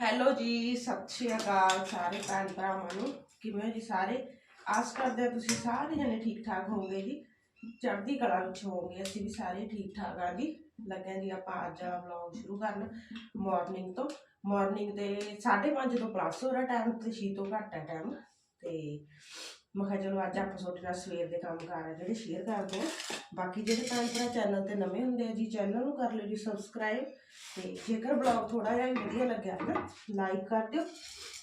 Hello ਜੀ, ਸਤਿ ਸ਼੍ਰੀ ਅਕਾਲ ਸਾਰੇ ਭੈਣ ਭਰਾਵਾਂ ਨੂੰ। ਕਿਵੇਂ ਹੋ ਜੀ ਸਾਰੇ? ਆਸ ਕਰਦੇ ਹਾਂ ਤੁਸੀਂ ਸਾਰੇ ਜਣੇ ਠੀਕ ਠਾਕ ਹੋਵੋਗੇ ਜੀ। ਚੜ੍ਹਦੀ ਕਲਾ ਵਿੱਚ ਹੋਵੋਗੇ, ਅਸੀਂ ਵੀ ਸਾਰੇ ਠੀਕ ਠਾਕ ਆ ਜੀ। ਲੱਗਿਆ ਜੀ ਆਪਾਂ ਅੱਜ ਦਾ ਵਲੌਗ ਸ਼ੁਰੂ ਕਰਨ ਮਾਰਨਿੰਗ ਤੋਂ। ਮਾਰਨਿੰਗ ਦੇ 5:30 ਤੋਂ ਪਲੱਸ ਹੋ ਰਿਹਾ ਟਾਈਮ ਤੇ 6 ਤੋਂ ਘੱਟ ਹੈ ਟਾਈਮ ਤੇ ਮੈਂ ਕਿਹਾ ਚਲੋ ਅੱਜ ਆਪਾਂ ਤੁਹਾਡੇ ਨਾਲ ਸਵੇਰ ਦੇ ਕੰਮ ਕਾਰ ਆ ਜਿਹੜੇ ਸ਼ੇਅਰ ਕਰਦੇ ਹਾਂ ਬਾਕੀ ਜਿਹੜੇ ਭੈਣ ਭਰਾ ਚੈਨਲ ਤੇ ਨਵੇਂ ਹੁੰਦੇ ਆ ਜੀ ਚੈਨਲ ਨੂੰ ਕਰ ਲਿਓ ਜੀ ਸਬਸਕ੍ਰਾਈਬ ਤੇ ਜੇਕਰ ਬਲੌਗ ਥੋੜਾ ਜਿਹਾ ਵੀ ਵਧੀਆ ਲੱਗਿਆ ਨਾ ਲਾਈਕ ਕਰ ਦਿਓ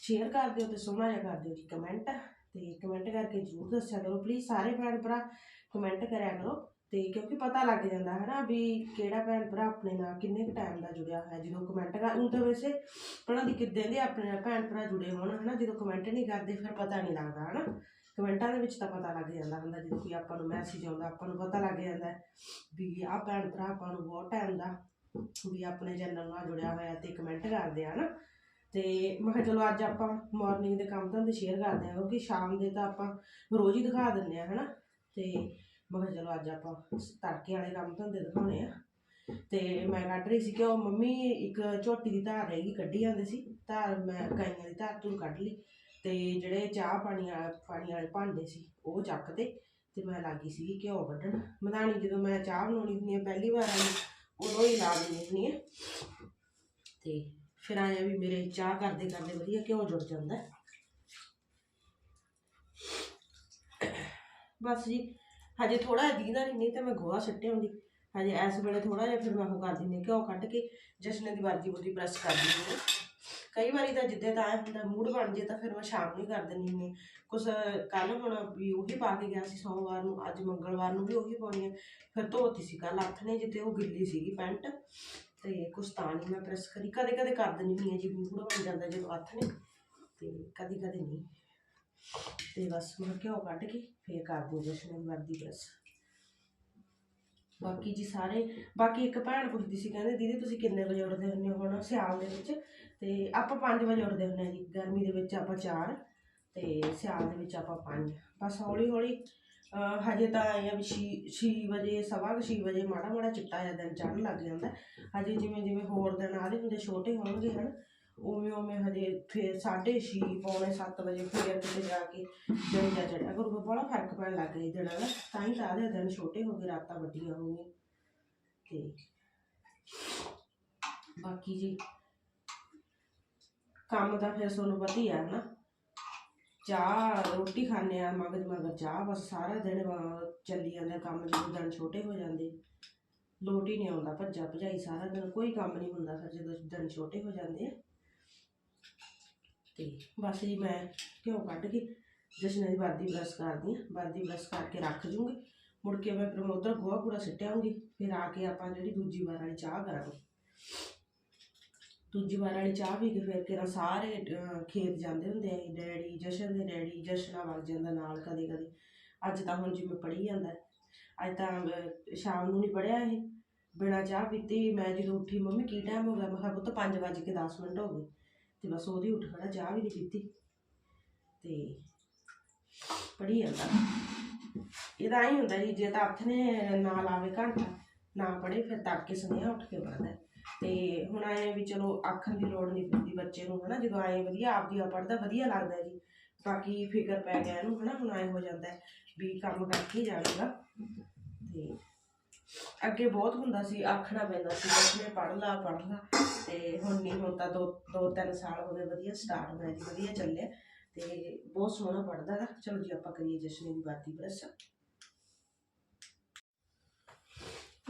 ਸ਼ੇਅਰ ਕਰ ਦਿਓ ਤੇ ਸੋਹਣਾ ਜਿਹਾ ਕਰ ਦਿਓ ਜੀ ਕਮੈਂਟ ਤੇ ਕਮੈਂਟ ਕਰਕੇ ਜ਼ਰੂਰ ਦੱਸਿਆ ਕਰੋ। ਪਲੀਜ਼ ਸਾਰੇ ਭੈਣ ਭਰਾ ਕਮੈਂਟ ਕਰਿਆ ਕਰੋ। ਤੇ ਕਿਉਂਕਿ ਪਤਾ ਲੱਗ ਜਾਂਦਾ ਹੈ ਨਾ ਵੀ ਕਿਹੜਾ ਭੈਣ ਭਰਾ ਆਪਣੇ ਨਾਲ ਕਿੰਨੇ ਕੁ ਟਾਈਮ ਦਾ ਜੁੜਿਆ ਹੋਇਆ। ਜਦੋਂ ਕਮੈਂਟ ਕਰ ਉਹ ਤਾਂ ਵੈਸੇ ਪਤਾ ਦੀ ਕਿੱਦਾਂ ਦੇ ਆਪਣੇ ਨਾਲ ਭੈਣ ਭਰਾ ਜੁੜੇ ਹੋਣ ਹੈ ਨਾ ਜਦੋਂ ਕਮੈਂਟ ਨਹੀਂ ਕਰਦੇ, ਫਿਰ ਪਤਾ ਨਹੀਂ ਲੱਗਦਾ ਹੈ ਨਾ ਕਮੈਂਟਾਂ ਦੇ ਵਿੱਚ ਤਾਂ ਪਤਾ ਲੱਗ ਜਾਂਦਾ ਹੁੰਦਾ ਜਦੋਂ ਕੋਈ ਆਪਾਂ ਨੂੰ ਮੈਸੇਜ ਆਉਂਦਾ, ਆਪਾਂ ਨੂੰ ਪਤਾ ਲੱਗ ਜਾਂਦਾ ਵੀ ਆਹ ਭੈਣ ਭਰਾ ਆਪਾਂ ਨੂੰ ਬਹੁਤ ਟਾਈਮ ਦਾ ਵੀ ਆਪਣੇ ਚੈਨਲ ਨਾਲ ਜੁੜਿਆ ਹੋਇਆ ਤੇ ਕਮੈਂਟ ਕਰਦੇ ਆ ਨਾ ਤੇ ਮੈਂ ਕਿਹਾ ਚਲੋ ਅੱਜ ਆਪਾਂ ਮਾਰਨਿੰਗ ਦੇ ਕੰਮ ਧੰਦੇ ਸ਼ੇਅਰ ਕਰਦੇ ਆ, ਕਿਉਂਕਿ ਸ਼ਾਮ ਦੇ ਤਾਂ ਆਪਾਂ ਰੋਜ਼ ਹੀ ਦਿਖਾ ਦਿੰਦੇ ਆ, ਹਨਾ? ਤੇ ਮੈਂ ਕਿਹਾ ਚਲੋ ਅੱਜ ਆਪਾਂ ਤੜਕੇ ਵਾਲੇ ਕੰਮ ਧੰਦੇ ਦਿਖਾਉਣੇ ਆ। ਤੇ ਮੈਂ ਕੱਢ ਰਹੀ ਸੀ ਕਿ ਉਹ ਮੰਮੀ ਇੱਕ ਝੋਟੀ ਦੀ ਧਾਰ ਰਹੇਗੀ ਕੱਢੀ ਜਾਂਦੇ ਸੀ। ਧਾਰ ਮੈਂ ਗਾਈਆਂ ਦੀ ਧਾਰ ਤੂੰ ਕੱਢ ਲਈ। ਤੇ ਜਿਹੜੇ ਚਾਹ ਪਾਣੀ ਵਾਲੇ ਪਾਣੀ ਵਾਲੇ ਭਾਂਡੇ ਸੀ, ਉਹ ਚੱਕਦੇ ਤੇ ਮੈਂ ਲੱਗੀ ਸੀਗੀ ਘਿਓ ਕੱਢਣ ਮਧਾਣੀ ਜਦੋਂ ਮੈਂ ਚਾਹ ਬਣਾਉਣੀ ਹੁੰਦੀ ਹੈ ਪਹਿਲੀ ਵਾਰ ਆਈ, ਉਦੋਂ ਹੀ ਲਾ ਦਿੰਦੀ ਹੁੰਦੀ ਹੈ ਤੇ ਫਿਰ ਆਇਆ ਵੀ ਮੇਰੇ ਚਾਹ ਕਰਦੇ ਕਰਦੇ ਵਧੀਆ ਘਿਓ ਜੁੜ ਜਾਂਦਾ। ਬਸ ਜੀ, ਹਜੇ ਥੋੜਾ ਜਿਹਾ ਦੀਦਾ ਨਹੀਂ ਨਹੀਂ ਤਾਂ ਮੈਂ ਗੋਹਾ ਸਿੱਟਿਆ ਹੁੰਦੀ। ਹਜੇ ਇਸ ਵੇਲੇ ਥੋੜਾ ਜਿਹਾ ਫਿਰ ਮੈਂ ਉਹ ਕਰ ਦਿੰਦੀ ਹਾਂ ਘਿਓ ਕੱਢ ਕੇ ਜਸ਼ਨ ਦੀ ਵਰਦੀ ਬੁੱਦੀ ਪ੍ਰੈਸ ਕਰ ਦਿੰਦੀ ਹਾਂ। ਕਈ ਵਾਰੀ ਤਾਂ ਜਿੱਦੇ ਤਾਂ ਆਇਆ ਹੁੰਦਾ ਮੂਡ ਬਣ ਜੇ ਤਾਂ ਫਿਰ ਮੈਂ ਸ਼ਾਮ ਨੂੰ ਹੀ ਕਰ ਦਿੰਦੀ ਹੁੰਦੀ ਕੁਛ ਕੱਲ ਹੁਣ ਵੀ ਉਹੀ ਪਾ ਕੇ ਗਿਆ ਸੀ, ਸੋਮਵਾਰ ਨੂੰ, ਅੱਜ ਮੰਗਲਵਾਰ ਨੂੰ ਵੀ ਉਹੀ ਪਾਉਣੀ ਹੈ ਫਿਰ ਧੋਤੀ ਸੀ ਕੱਲ ਹੱਥ ਨੇ ਜਿੱਤੇ ਉਹ ਗਿੱਲੀ ਸੀਗੀ ਪੈਂਟ। ਤੇ ਕੁਛ ਤਾਂ ਨਹੀਂ ਮੈਂ ਪ੍ਰੈਸ ਕਰੀ। ਕਦੇ ਕਦੇ ਕਰ ਦਿੰਦੀ ਹੁੰਦੀ ਹਾਂ ਜੀ, ਮੂਡ ਬਣ ਜਾਂਦਾ ਜਦੋਂ ਹੱਥ ਨੇ। ਤੇ ਕਦੀ ਕਦੇ ਨਹੀਂ। ਤੇ ਬਸ ਮੈਂ ਘਿਓ ਕੱਢ ਕੇ ਫੇਰ ਕਰ ਦਿਓ ਜਸ਼ਨ ਦੀ ਵਰਦੀ ਪ੍ਰੈਸ ਬਾਕੀ ਜੀ ਸਾਰੇ, ਬਾਕੀ ਇੱਕ ਭੈਣ ਪੁੱਛਦੀ ਸੀ, ਕਹਿੰਦੇ, ਦੀਦੀ, ਤੁਸੀਂ ਕਿੰਨੇ ਵਜੇ ਉੱਠਦੇ ਹੁੰਦੇ ਹੋ ਹੁਣ ਸਿਆਲ ਦੇ ਵਿੱਚ? ਤੇ ਆਪਾਂ 5 ਵਜੇ ਉੱਠਦੇ ਹੁੰਦੇ ਹਾਂ ਜੀ, ਗਰਮੀ ਦੇ ਵਿੱਚ ਆਪਾਂ 4 ਤੇ ਸਿਆਲ ਦੇ ਵਿੱਚ ਆਪਾਂ 5 ਬਸ ਹੌਲੀ ਹੌਲੀ, ਅਹ ਹਜੇ ਤਾਂ ਇਹ ਆ ਵੀ 6 ਵਜੇ, ਸਵਾ ਕੁ ਛੇ ਵਜੇ ਮਾੜਾ ਮਾੜਾ ਚਿੱਟਾ ਜਿਹਾ ਦਿਨ ਚੜਨ ਲੱਗ ਜਾਂਦਾ। ਹਜੇ ਜਿਵੇਂ ਜਿਵੇਂ ਹੋਰ ਦਿਨ ਆਦੇ ਹੁੰਦੇ, ਛੋਟੇ ਹੋਣਗੇ ਹਨ, ਉਵੇਂ ਉਵੇਂ ਹਜੇ ਫਿਰ 6:30 ਪੌਣੇ 7 ਵਜੇ ਫਿਰ ਕਿਤੇ ਜਾ ਕੇ ਦਿਨ ਜਾ ਚੜਿਆ ਕਰੂਗਾ ਬੜਾ ਫ਼ਰਕ ਪੈਣ ਲੱਗ ਗਿਆ ਦਿਨਾਂ ਦਾ। ਤਾਂ ਹੀ ਤਾਂ ਆਦੇ ਦਿਨ ਛੋਟੇ ਹੋ ਗਏ ਰਾਤਾਂ ਵੱਡੀਆਂ ਹੋ ਗਈਆਂ ਤੇ ਬਾਕੀ ਜੀ ਕੰਮ ਤਾਂ ਫਿਰ ਤੁਹਾਨੂੰ ਪਤਾ ਹੀ ਆ ਨਾ ਚਾਹ, ਰੋਟੀ ਖਾਣੇ ਆ, ਮਗਰ ਮਗਰ ਚਾਹ, ਬਸ ਸਾਰਾ ਦਿਨ ਚੱਲੀ ਜਾਂਦਾ ਕੰਮ, ਜਦੋਂ ਦਿਨ ਛੋਟੇ ਹੋ ਜਾਂਦੇ। ਲੋਟ ਹੀ ਨਹੀਂ ਆਉਂਦਾ ਭੱਜਾ ਭਜਾਈ ਸਾਰਾ ਦਿਨ, ਕੋਈ ਕੰਮ ਨਹੀਂ ਹੁੰਦਾ ਫਿਰ ਜਦੋਂ ਦਿਨ ਛੋਟੇ ਹੋ ਜਾਂਦੇ ਆ। ਤੇ ਬਸ ਜੀ ਮੈਂ ਘਿਓ ਕੱਢ ਕੇ ਜਸ਼ਨ ਦੀ ਵਰਦੀ ਬਰਸ਼ ਕਰਦੀ ਆ ਵਰਦੀ ਬਰਸ਼ ਕਰਕੇ ਰੱਖ ਜੂੰਗੀ। ਮੁੜ ਕੇ ਮੈਂ ਫਿਰ ਮੈਂ ਗੋਹਾ ਕੂੜਾ ਸਿੱਟਿਆਉਂਗੀ ਫਿਰ ਆ ਕੇ ਆਪਾਂ ਜਿਹੜੀ ਦੂਜੀ ਵਾਰ ਵਾਲੀ ਚਾਹ ਕਰਾਂਗੇ। ਦੂਜੀ ਵਾਰ ਵਾਲੀ ਚਾਹ ਪੀ ਕੇ ਫਿਰ ਕਿਰਾ ਸਾਰੇ ਅਹ, ਖੇਤ ਜਾਂਦੇ ਹੁੰਦੇ ਆ ਜੀ, ਡੈਡੀ ਜਸ਼ਨ ਦੇ ਡੈਡੀ ਜਸ਼ਨਾ ਵਗ ਜਾਂਦਾ ਨਾਲ ਕਦੇ ਕਦੇ। ਅੱਜ ਤਾਂ ਹੁਣ ਜਿਵੇਂ ਪੜੀ ਜਾਂਦਾ। ਹੈ। ਅੱਜ ਤਾਂ ਅਹ, ਸ਼ਾਮ ਨੂੰ ਨਹੀਂ ਪੜਿਆ ਇਹ। ਬਿਨਾਂ ਚਾਹ ਪੀਤੀ ਮੈਂ ਜਦੋਂ ਉੱਠੀ ਮੰਮੀ ਕੀ ਟਾਈਮ ਹੋ ਗਿਆ? ਮੈਂ ਕਿਹਾ ਪੁੱਤ ਪੰਜ ਵੱਜ ਕੇ 10 ਮਿੰਟ ਹੋ ਗਏ। ਤੇ ਬਸ ਉਹਦੀ ਉੱਠ ਖੜਾ ਚਾਹ ਵੀ ਨਹੀਂ ਪੀਤੀ। ਤੇ ਪੜੀ ਜਾਂਦਾ। ਇਹਦਾ ਹੀ ਹੁੰਦਾ ਜੀ ਜੇ ਤਾਂ ਹੱਥ ਨੇ ਨਾਲ ਲਾਵੇ ਘੰਟਾ ਨਾ ਪੜੇ ਫਿਰ ਤੜਕੇ ਸੁਨੇਹਾ ਉੱਠ ਕੇ ਪੜਦਾ ਤੇ ਹੁਣ ਆਏ ਵੀ ਚਲੋ ਆਖਣ ਦੀ ਲੋੜ ਨਹੀਂ ਪੈਂਦੀ ਬੱਚੇ ਨੂੰ ਹਨਾ? ਜਦੋਂ ਆਏ ਵਧੀਆ ਆਪਦੀ ਆ ਪੜਦਾ ਵਧੀਆ ਲੱਗਦਾ ਜੀ। ਬਾਕੀ ਫਿਕਰ ਪੈ ਗਿਆ ਇਹਨੂੰ ਹਨਾ? ਹੁਣ ਆਏ ਹੋ ਜਾਂਦਾ ਵੀ ਕੰਮ ਕਰਕੇ ਹੀ ਜਾਣਾਗਾ ਤੇ ਅੱਗੇ ਬਹੁਤ ਹੁੰਦਾ ਸੀ ਆਖਣਾ ਪੈਂਦਾ ਸੀ ਬੱਚੇ ਪੜ ਲਾ ਪੜ ਲਾ। ਤੇ ਹੁਣ ਨਹੀਂ ਹੁਣ ਤਾਂ ਦੋ ਦੋ ਤਿੰਨ ਸਾਲ ਹੋ ਗਏ ਵਧੀਆ ਸਟਾਰਟ ਹੋਇਆ ਜੀ ਵਧੀਆ ਚੱਲਿਆ। ਤੇ ਬਹੁਤ ਸੋਹਣਾ ਪੜਦਾ ਚਲੋ ਜੀ ਆਪਾਂ ਕਰੀਏ ਜਸ਼ਨ ਦੀ ਬਾਤੀ ਪ੍ਰੈਸ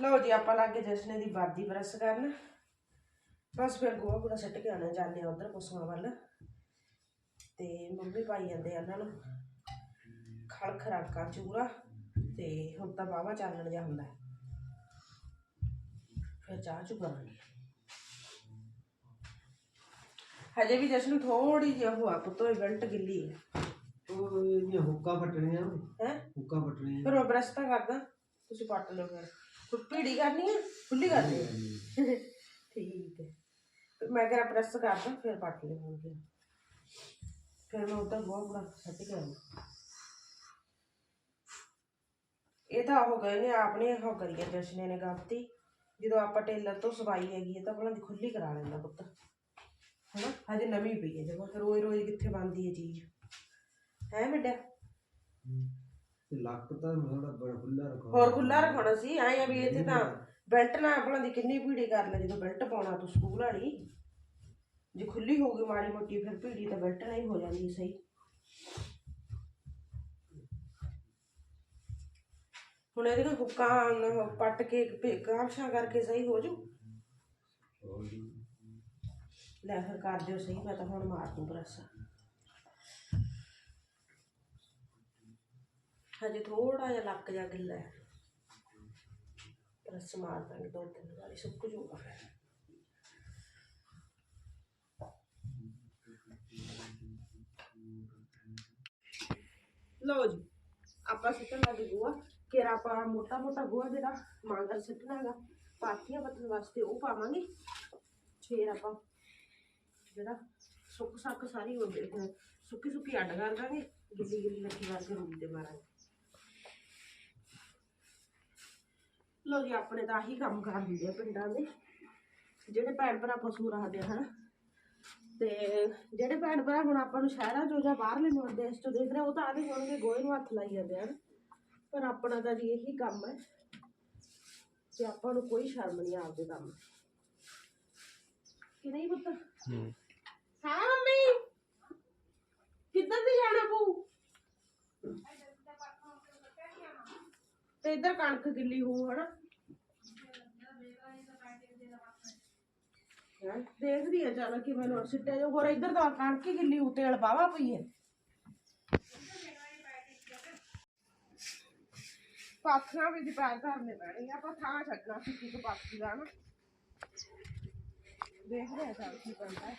ਲਓ ਜੀ ਆਪਾਂ ਲੱਗੇ ਜਸ਼ਨ ਦੀ ਬਾਦੀ ਪ੍ਰੈਸ ਕਰਨ। ਬਸ ਫਿਰ ਗੋਹਾ ਗੂੜਾ ਸੱਟ ਕੇ ਆਣਾ ਜਾਂਦੇ ਆ ਉਧਰ ਪਸ਼ੂਆਂ ਵੱਲ। ਤੇ ਮੰਮੀ ਪਾਈ ਜਾਂਦੇ ਆ ਇਹਨਾਂ ਨੂੰ। ਖਲ ਖਰਾਕਾ ਚੂਰਾ ਤੇ ਹੁਣ ਤਾਂ ਬਾਵਾ ਚਾਲਣ ਜਾ ਹੁੰਦਾ। ਫਿਰ ਚਾਹ ਚੁ ਕਰਾਂਗੇ ਹਜੇ ਵੀ ਜਸ਼ਨ ਥੋੜੀ ਜਿਹੀ ਉਹ ਆ ਪੁੱਤੋ ਬੈਲਟ ਗਿੱਲੀ ਹੈ ਉਹ ਇਹਦੀਆਂ ਹੁੱਕਾ ਪਟਣੀਆਂ ਹੈ? ਹੁੱਕਾ ਪਟਣੀਆਂ ਫਿਰ ਮੈਂ ਬ੍ਰਸ਼ ਤਾਂ ਕਰਦਾ ਤੁਸੀਂ ਪੱਟ ਲਓ ਫਿਰ। ਭੀੜੀ ਕਰਨੀ ਹੈ ਖੁੱਲੀ ਕਰਨੀ ਹੈ ਠੀਕ ਹੈ। ਮੈਂ ਕਿਹਾ ਪ੍ਰੈਸ ਕਰਦਾ ਫਿਰ ਪੱਟ ਲਵਾਂਗੇ। ਫਿਰ ਮੈਂ ਉਧਰ ਬਹੁਤ ਬੜਾ ਸੱਟ ਕੇ ਇਹ ਤਾਂ ਹੋ ਗਏ ਨੇ, ਆਪਣੇ ਹੋ ਕਰੀਏ ਜਸ਼ਨੇ ਨੇ ਗਲਤੀ ਜਦੋਂ ਆਪਾਂ ਟੇਲਰ ਤੋਂ ਸਵਾਈ ਹੈਗੀ ਹੈ ਤਾਂ ਉਹਨਾਂ ਦੀ ਖੁੱਲੀ ਕਰਾ ਲੈਂਦਾ ਪੁੱਤ। ਹਨਾ? ਹਜੇ ਨਵੀਂ ਪਈ ਹੈ ਜਮਾ ਰੋਜ਼ ਰੋਜ਼ ਕਿੱਥੇ ਬਣਦੀ ਹੈ ਚੀਜ਼? ਹੈ, ਵੱਡਾ? ਤੇ ਲੱਕ ਤਾਂ ਥੋੜਾ ਬੜਾ ਖੁੱਲਾ ਰੱਖੋ ਹੋਰ ਖੁੱਲਾ ਰੱਖਣਾ ਸੀ ਐਂ ਆ ਵੀ ਇੱਥੇ ਤਾਂ ਬੈਲਟ ਨਾ ਆਪਣਾ ਦੀ ਕਿੰਨੀ ਭੀੜੀ ਕਰ ਲੈ ਜਦੋਂ ਬੈਲਟ ਪਾਉਣਾ ਤੂੰ ਸਕੂਲ ਵਾਲੀ। ਜੇ ਖੁੱਲੀ ਹੋਊਗੀ ਮਾੜੀ ਮੋਟੀ ਫਿਰ ਭੀੜੀ ਤਾਂ ਬੈਲਟ ਨਾਲ ਹੀ ਹੋ ਜਾਂਦੀ ਸਹੀ। ਹੁਣ ਇਹਦੇ ਕੋਲ ਹੁੱਕਾਂ ਪੱਟ ਕੇ ਕਾਂਸ਼ਾ ਕਰਕੇ ਸਹੀ ਹੋ ਜੂ? ਲੈ ਫਿਰ ਕਰ ਦਿਓ ਸਹੀ ਮੈਂ ਤਾਂ ਹੁਣ ਮਾਰ ਦੂੰ ਪ੍ਰੈਸ ਹਜੇ ਥੋੜਾ ਜਿਹਾ ਲੱਕ ਜਾ ਗਿੱਲਾ ਹੈ। ਪ੍ਰੈਸ ਮਾਰ ਦਾਂਗੇ ਦੋ ਤਿੰਨ ਵਾਰੀ ਸੁੱਕ ਜੂਗਾ ਲਓ ਜੀ, ਆਪਾਂ ਸਿੱਟਣ ਲੱਗੇ ਗੋਆ। ਕਿ ਆਪਾਂ ਮੋਟਾ ਮੋਟਾ ਗੋਆ ਜਿਹੜਾ ਮਾਂਗਰ ਸਿੱਟਣਾ ਹੈਗਾ। ਪਾਥੀਆਂ ਪੱਤਣ ਵਾਸਤੇ ਉਹ ਪਾਵਾਂਗੇ। ਫੇਰ ਆਪਾਂ ਜਿਹੜਾ ਸੁੱਕ ਸੱਕ ਸਾਰੀ ਹੋ ਸੁੱਕੀ ਸੁੱਕੀ ਅੱਡ ਕਰ ਦਾਂਗੇ। ਗਿੱਲੀ ਗਿੱਲੀ ਰੱਖੀ ਵਾਸਤੇ ਰੂੜੀ ਤੇ ਮਾਰਾਂਗੇ। ਲੋ ਜੀ ਆਪਣੇ ਤਾਂ ਆਹੀ ਕੰਮ ਕਰ ਦਿੰਦੇ ਆ ਪਿੰਡਾਂ ਦੇ। ਜਿਹੜੇ ਭੈਣ ਭਰਾ ਪਸ਼ੂ ਰੱਖਦੇ ਹਨਾ? ਤੇ ਜਿਹੜੇ ਭੈਣ ਭਰਾ ਹੁਣ ਆਪਾਂ ਨੂੰ ਸ਼ਹਿਰਾਂ ਚੋਂ ਜਾਂ ਬਾਹਰਲੇ ਮੁਲਕ ਦੇਸ਼ ਚੋਂ ਦੇਖ ਰਹੇ ਉਹ ਤਾਂ ਆਦੇ ਹੋਣਗੇ ਗੋਹੇ ਨੂੰ ਹੱਥ ਲਾਈ ਜਾਂਦੇ ਹਨ? ਪਰ ਆਪਣਾ ਤਾਂ ਜੀ ਇਹੀ ਕੰਮ ਹੈ ਤੇ ਆਪਾਂ ਨੂੰ ਕੋਈ ਸ਼ਰਮ ਨਹੀਂ ਆਪਦੇ ਕੰਮ ਕਿ ਨਹੀਂ ਪੁੱਤ? ਹਾਂ ਮੰਮੀ! ਕਿੱਧਰ ਦੀ ਜਾਣਾ ਪਊ? ਤੇ ਇੱਧਰ ਕਣਕ ਗਿੱਲੀ ਹੋਊ ਹਨਾ? ਹੈਂ? ਦੇਖਦੀ ਆ ਚੱਲ ਕਿ ਮੈਨੂੰ ਸਿੱਟੇ ਜੋ ਹੋਰ ਇੱਧਰ ਤਾਂ ਕਣਕ ਹੀ ਗਿੱਲੀ ਹੋਊ ਤੇਲ ਬਾਵਾ ਪਈ ਹੈ ਪਾਥੀਆਂ ਵੀ ਦੀ ਪੈਰ ਧਰਨੇ ਪੈਣਗੇ ਆਪਾਂ ਥਾਂ ਛੱਡਣਾ ਸੀ ਕਿ ਪਾਥੀ ਦਾ ਨਾ ਦੇਖਦੇ ਆ ਚੱਲ ਕੀ ਬਣਦਾ ਹੈ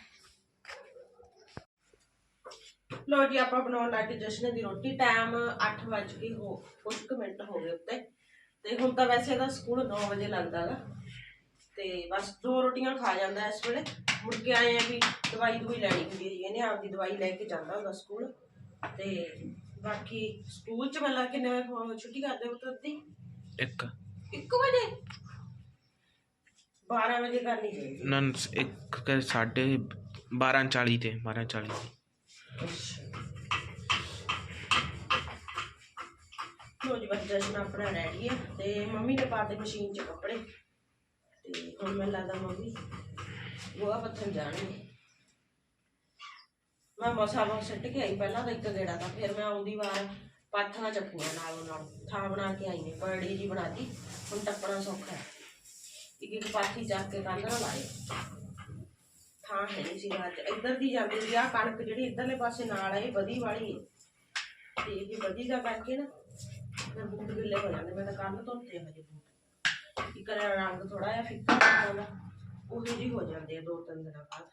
ਲੋ ਜੀ ਆਪਾਂ ਬਣਾਉਣ ਲੱਗੇ ਜਸ਼ਨ ਦੀ ਰੋਟੀ ਟਾਈਮ 8 ਵਜ ਕੇ ਹੋ ਕੁਝ ਕੁ ਮਿੰਟ ਹੋ ਗਏ ਉੱਤੇ ਤੇ ਹੁਣ ਤਾਂ ਵੈਸੇ ਇਹਦਾ ਸਕੂਲ 9 ਵਜੇ ਲੱਗਦਾ ਹੈਗਾ ਤੇ ਬਸ ਦੋ ਰੋਟੀਆਂ ਖਾ ਜਾਂਦਾ ਇਸ ਵੇਲੇ। ਮੁੜ ਕੇ ਆਏ ਆ ਵੀ ਦਵਾਈ ਦਵਾਈ ਲੈਣੀ ਹੁੰਦੀ ਹੈ ਜੀ ਇਹਨੇ ਆਪਦੀ ਦਵਾਈ ਲੈ ਕੇ ਜਾਂਦਾ ਹੁੰਦਾ ਸਕੂਲ। ਤੇ ਬਾਕੀ ਸਕੂਲ ਚ ਮਤਲਬ ਕਿੰਨੇ ਵਜੇ ਛੁੱਟੀ ਕਰਦੇ ਹੋ ਤਾਂ ਅੱਧੀ ਇੱਕ 1 ਵਜੇ? 12 ਵਜੇ ਕਰਨੀ ਚਾਹੀਦੀ। ਨਾ ਇੱਕ ਕਰ ਸਾਢੇ 12:40 ਤੇ 12:40 ਲੋ ਜੀ ਬੱਚਾ ਜਸ਼ਨ ਆਪਣਾ ਰੈਡੀ ਹੈ ਤੇ ਮੰਮੀ ਨੇ ਪਾਤੇ ਮਸ਼ੀਨ 'ਚ ਕੱਪੜੇ। ਹੁਣ ਮੈਨੂੰ ਲੱਗਦਾ ਮੰਮੀ ਗੋਆ ਪੱਥਰ ਜਾਣਗੇ। ਮੈਂ ਮਸਾ ਬਸ ਸਿੱਟ ਕੇ ਆਈ ਪਹਿਲਾਂ ਤਾਂ ਇੱਕ ਗੇੜਾ ਤਾਂ, ਫਿਰ ਮੈਂ ਆਉਂਦੀ ਵਾਰ ਪਾਥੀਆਂ ਚੱਕੀਆਂ ਨਾਲ ਨਾਲ। ਥਾਂ ਬਣਾ ਕੇ ਆਈ ਨੇ ਪਰੜੀ ਜੀ ਬਣਾਤੀ ਹੁਣ ਟੱਪਣਾ ਸੌਖਾ ਹੈ। ਇੱਕ ਇੱਕ ਪਾਥੀ ਚੱਕ ਕੇ ਕੰਧ ਨਾਲ ਲਾਏ। ਥਾਂ ਹੈ ਨਹੀਂ ਸੀ ਅੱਜ ਇੱਧਰ ਦੀ ਜਾਂਦੀ ਸੀ ਆ ਕਣਕ ਜਿਹੜੀ ਇੱਧਰਲੇ ਪਾਸੇ ਨਾਲ ਆਈ ਵਧੀ ਵਾਲੀ ਹੈ। ਤੇ ਇਹ ਵਧੀ ਦਾ ਕਰਕੇ ਨਾ, ਫਿਰ ਬੂਟ ਗਿੱਲੇ ਹੋ ਜਾਂਦੇ, ਮੈਂ ਤਾਂ ਕੱਲ ਧੋਤੇ ਹਜੇ ਬੂਟ ਇੱਕ ਰੰਗ ਥੋੜਾ ਜਿਹਾ ਫਿੱਕਾ ਹੋ ਜਾਂਦਾ ਉਹੋ ਜਿਹੀ ਹੋ ਜਾਂਦੇ ਆ ਦੋ ਤਿੰਨ ਦਿਨਾਂ ਬਾਅਦ।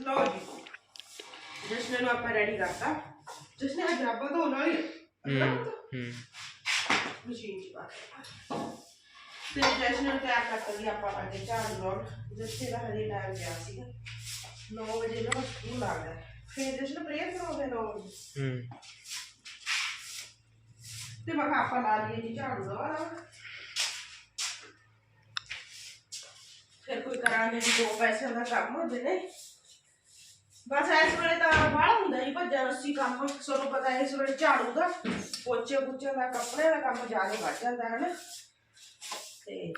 ਲਓ ਜੀ ਜਸਨੇ ਨੂੰ ਆਪਾਂ ਰੈਡੀ ਕਰਤਾ ਜਸਨੇ ਆ ਜਰਾਬਾਂ ਧੋਣ ਵਾਲੀ ਹੂੰ ਹੂੰ। ਮਸ਼ੀਨ ਚ ਪਾ ਕੇ। ਤੇ ਜਸ਼ਨ ਨੂੰ ਤਿਆਰ ਕਰ ਲਈ ਆਪਾਂ ਲਾਗੇ ਝਾੜੂ ਲਾਉਣ ਜਸਨੇ ਦਾ ਹਜੇ ਟਾਈਮ ਗਿਆ ਸੀਗਾ। 9 ਵਜੇ ਨਾ ਸਕੂਲ ਆ ਗਿਆ। ਫਿਰ ਜਸ਼ਨ ਪ੍ਰੇਅਰ ਕਰਾਉਂਦੇ 9 ਵਜੇ। ਹੂੰ। ਤੇ ਮੈਂ ਕਿਹਾ ਆਪਾਂ ਲਾ ਲਈਏ ਜੀ ਝਾੜੂ ਦਾ ਵਾਲਾ ਫਿਰ ਕੋਈ ਕਰਾਂਗੇ ਜੀ ਦੋ ਪੈਸਿਆਂ ਦਾ ਕੰਮ ਹੁੰਦੇ ਨੇ ਬਸ ਇਸ ਵੇਲੇ ਤਾਂ ਬਾਹਲਾ ਹੁੰਦਾ ਜੀ ਭੱਜਾ ਰੱਸੀ ਕੰਮ ਤੁਹਾਨੂੰ ਪਤਾ ਹੈ ਇਸ ਵੇਲੇ ਝਾੜੂ ਦਾ ਪੋਚੇ ਪੁੱਚੇ ਦਾ ਕੱਪੜੇ ਦਾ ਕੰਮ ਜ਼ਿਆਦਾ ਵੱਧ ਜਾਂਦਾ ਹੈ ਨਾ ਤੇ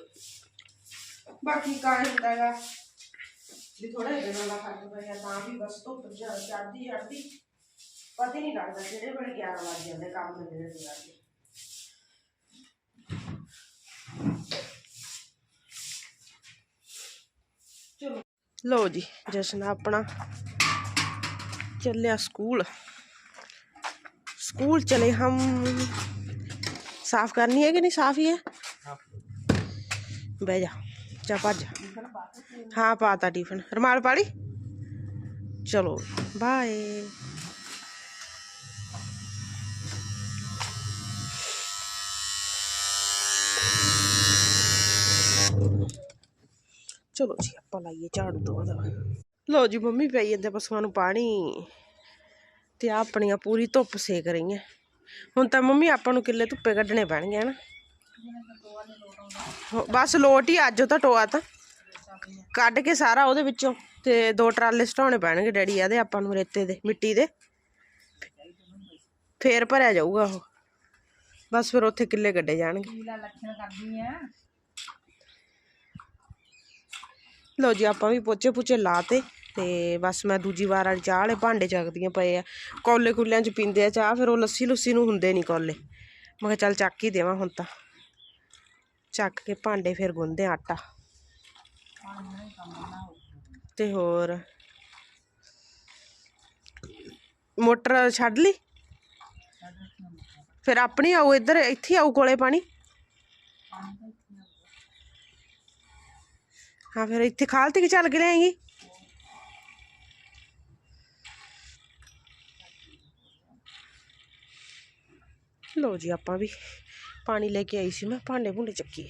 ਬਾਕੀ ਕਾਂ ਹੁੰਦਾ ਹੈਗਾ ਵੀ ਥੋੜਾ ਜਿਹਾ ਦਿਨਾਂ ਦਾ ਫ਼ਰਕ ਪੈ ਗਿਆ ਤਾਂ ਵੀ ਬਸ ਧੁੱਪ ਚੜ੍ਹਦੀ ਚੜ੍ਹਦੀ ਪਤਾ ਹੀ ਨਹੀਂ ਲੱਗਦਾ ਜਿਹੜੇ ਵੇਲੇ 11 ਵਜ ਜਾਂਦੇ ਕੰਮ ਦੇ ਜਿਹੜੇ ਜਾਂਦੇ ਚਲੋ ਲਓ ਜੀ, ਜਸ਼ਨ ਆਪਣਾ ਚੱਲਿਆ ਸਕੂਲ। ਸਕੂਲ ਚਲੇ ਹਮ। ਸਾਫ਼ ਕਰਨੀ ਹੈ ਕਿ ਨਹੀਂ, ਸਾਫ਼ ਹੀ ਹੈ? ਬਹਿ ਜਾ ਚਾ ਭੱਜ। ਹਾਂ ਪਾਤਾ ਟਿਫਨ ਰਮਾਲ ਪਾਲੀ? ਚਲੋ ਬਾਏ ਚਲੋ ਜੀ, ਆਪਾਂ ਲਾਈਏ ਝਾੜੂ ਦੋ ਦਾ ਲਓ ਜੀ, ਮੰਮੀ ਪਈ ਜਾਂਦੇ ਪਸ਼ੂਆਂ ਨੂੰ ਪਾਣੀ ਤੇ ਆਹ ਆਪਣੀਆਂ ਪੂਰੀ ਧੁੱਪ ਸੇਕ ਰਹੀਆਂ ਹੁਣ ਤਾਂ ਮੰਮੀ ਆਪਾਂ ਨੂੰ ਕਿੱਲੇ ਧੁੱਪੇ ਕੱਢਣੇ ਪੈਣਗੇ, ਹਨਾ? ਬਸ ਲੋਟ ਹੀ ਅੱਜ ਤਾਂ ਟੋਆ ਤਾਂ। ਕੱਢ ਕੇ ਸਾਰਾ ਉਹਦੇ ਵਿੱਚੋਂ ਤੇ ਦੋ ਟਰਾਲੇ ਸਟਾਉਣੇ ਪੈਣਗੇ ਡੈਡੀ ਆਦੇ ਆਪਾਂ ਨੂੰ ਰੇਤੇ ਦੇ, ਮਿੱਟੀ ਦੇ। ਫੇਰ ਭਰਿਆ ਜਾਊਗਾ ਉਹ। ਬਸ ਫਿਰ ਉੱਥੇ ਕਿੱਲੇ ਕੱਢੇ ਜਾਣਗੇ ਨੀਲਾ ਲੱਛਣ ਕਰਦੀ ਆ ਲਓ ਜੀ, ਆਪਾਂ ਵੀ ਪੋਚੇ ਪੁੱਚੇ ਲਾਤੇ ਤੇ ਬਸ ਮੈਂ ਦੂਜੀ ਵਾਰ ਵਾਲੀ ਚਾਹ ਵਾਲੇ ਭਾਂਡੇ ਚੱਕਦੀਆਂ ਪਏ ਆ। ਕੌਲੇ ਕੁੱਲਿਆਂ 'ਚ ਪੀਂਦੇ ਆ ਚਾਹ, ਫਿਰ ਉਹ ਲੱਸੀ ਲੁੱਸੀ ਨੂੰ ਹੁੰਦੇ ਨਹੀਂ ਕੌਲੇ। ਮੈਂ ਕਿਹਾ ਚੱਲ ਚੱਕ ਹੀ ਦੇਵਾਂ ਹੁਣ ਤਾਂ। ਚੱਕ ਕੇ ਭਾਂਡੇ ਫਿਰ ਗੁੰਨਦੇ ਆ ਆਟਾ। ਤੇ ਹੋਰ? ਮੋਟਰ ਛੱਡ ਲਈ? ਫਿਰ ਆਪਣੀ ਆਊ ਇੱਧਰ, ਇੱਥੇ ਆਊ ਕੋਲੇ ਪਾਣੀ? ਹਾਂ ਫਿਰ ਇੱਥੇ ਖਾਲ ਤੇ ਕਿ ਚੱਲ ਕੇ ਲਿਆਏਂਗੀ ਲਓ ਜੀ ਆਪਾਂ ਵੀ ਪਾਣੀ ਲੈ ਕੇ ਆਈ ਸੀ ਮੈਂ ਭਾਂਡੇ ਭੁੰਡੇ ਚੱਕੀ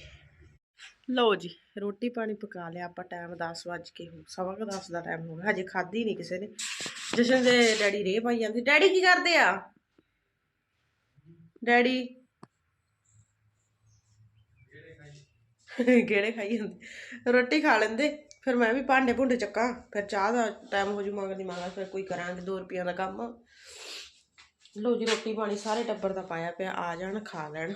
ਲਓ ਜੀ ਰੋਟੀ ਪਾਣੀ ਪਕਾ ਲਿਆ ਆਪਾਂ ਟਾਈਮ 10 ਵੱਜ ਕੇ ਹੋ ਸਵਾ ਕੁ 10 ਦਾ ਟਾਈਮ ਹੋ ਗਿਆ ਹਜੇ ਖਾਧੀ ਨਹੀਂ ਕਿਸੇ ਨੇ ਜਸ਼ਨ ਦੇ ਡੈਡੀ ਰੇ ਪਾਈ ਜਾਂਦੀ ਡੈਡੀ ਕੀ ਕਰਦੇ ਆ ਡੈਡੀ ਕਿਹੜੇ ਖਾਈ ਜਾਂਦੇ। ਰੋਟੀ ਖਾ ਲੈਂਦੇ, ਫਿਰ ਮੈਂ ਵੀ ਭਾਂਡੇ ਭੁੰਡੇ ਚੱਕਾਂ, ਫਿਰ ਚਾਹ ਦਾ ਟਾਈਮ ਹੋ ਜੂ ਮਗਰ ਦੀ ਮਗਰ, ਫਿਰ ਕੋਈ ਕਰਾਂਗੇ 2 ਰੁਪਈਆ ਦਾ ਕੰਮ। ਲੋ ਜੀ, ਰੋਟੀ ਪਾਣੀ ਸਾਰੇ ਟੱਬਰ ਦਾ ਪਾਇਆ ਪਿਆ, ਆ ਜਾਣ, ਖਾ ਲੈਣ।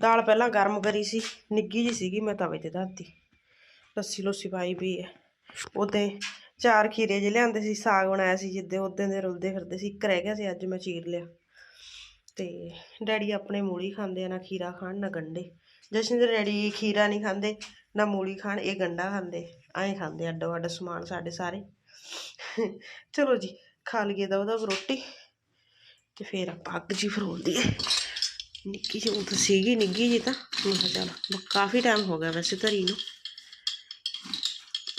ਦਾਲ ਪਹਿਲਾਂ ਗਰਮ ਕਰੀ ਸੀ, ਨਿੱਗੀ ਜੀ ਸੀਗੀ, ਮੈਂ ਤਵੇ ਤੇ ਧਰਤੀ। ਲੱਸੀ ਲੁੱਸੀ ਪਾਈ ਪਈ ਹੈ ਉਹਦੇ ਚਾਰ ਖੀਰੇ ਜਿਹੇ ਲਿਆਂਦੇ ਸੀ, ਸਾਗ ਬਣਾਇਆ ਸੀ, ਜਿੱਦੇ ਉਹਦੇ ਦੇ ਰੁਲਦੇ ਫਿਰਦੇ ਸੀ, ਇੱਕ ਰਹਿ ਗਿਆ ਸੀ, ਅੱਜ ਮੈਂ ਚੀਰ ਲਿਆ। ਤੇ ਡੈਡੀ ਆਪਣੇ ਮੂਲੀ ਖਾਂਦੇ ਆ, ਨਾ ਖੀਰਾ ਖਾਣ, ਨਾ ਗੰਡੇ। ਜਸ਼ਨ ਦੇ ਡੈਡੀ ਖੀਰਾ ਨਹੀਂ ਖਾਂਦੇ, ਨਾ ਮੂਲੀ ਖਾਣ, ਇਹ ਗੰਡਾ ਖਾਂਦੇ, ਐਂ ਖਾਂਦੇ ਅੱਡੋ ਅੱਡ ਸਮਾਨ ਸਾਡੇ ਸਾਰੇ। ਚਲੋ ਜੀ, ਖਾ ਲਈਏ ਦਾ ਉਹਦਾ ਰੋਟੀ ਤੇ ਫਿਰ ਆਪਾਂ ਅੱਗ ਜੀ ਫਰੋਲ ਦਈਏ ਨਿੱਕੀ ਜਿਹੀ ਉਹ ਤਾਂ ਸੀਗੀ, ਨਿੱਗੀ ਜੀ ਤਾਂ। ਮੈਂ ਕਿਹਾ ਚੱਲ ਕਾਫੀ ਟਾਈਮ ਹੋ ਗਿਆ ਵੈਸੇ ਧਰੀ ਨੂੰ।